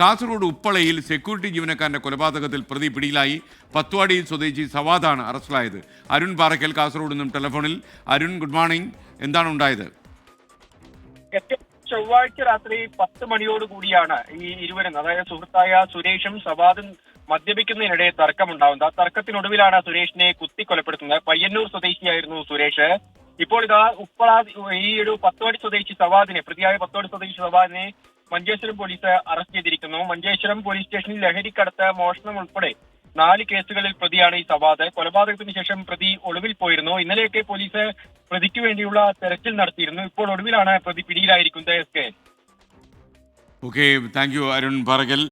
Kasaragod ഉപ്പളയിൽ security ജീവനക്കാരന്റെ കൊലപാതകത്തിൽ പ്രതി പിടിയിലായി. പത്വാടി സ്വദേശി സവാദാണ് അറസ്റ്റിലായത്. അരുൺ പാറയ്ക്കൽ കാസർഗോഡ് നിന്നും ടെലിഫോണിൽ. അരുൺ ഗുഡ് മോർണിംഗ് എന്താണ് ഉണ്ടായത്? ചൊവ്വാഴ്ച രാത്രി പത്ത് മണിയോടുകൂടിയാണ് ഈ ഇരുവരും അതായത് സുഹൃത്തായ സുരേഷും സവാദും മദ്യപിക്കുന്നതിനിടെ തർക്കമുണ്ടാവുന്നത്. ആ തർക്കത്തിനൊടുവിലാണ് സുരേഷിനെ കുത്തി കൊലപ്പെടുത്തുന്നത് പയ്യന്നൂർ സ്വദേശിയായിരുന്നു സുരേഷ്. ഇപ്പോൾ ഇതാ ഉപ്പള ഈ ഒരു പത്തോടി സ്വദേശി സവാദിനെ പ്രതിയായ പത്തോടി സ്വദേശി സവാദിനെ മഞ്ചേശ്വരം പോലീസ് അറസ്റ്റ് ചെയ്തിരിക്കുന്നു. മഞ്ചേശ്വരം പോലീസ് സ്റ്റേഷനിൽ ലഹരിക്കടത്ത് മോഷണം ഉൾപ്പെടെ നാല് കേസുകളിൽ പ്രതിയാണ് ഈ സവാദ്. കൊലപാതകത്തിന് ശേഷം പ്രതി ഒളിവിൽ പോയിരുന്നു. ഇന്നലെയൊക്കെ പോലീസ് പ്രതിക്ക് വേണ്ടിയുള്ള തെരച്ചിൽ നടത്തിയിരുന്നു. ഇപ്പോൾ ഒടുവിലാണ് പ്രതി പിടിയിലായിരിക്കുന്നത് S K. Okay thank you Arun Parakkal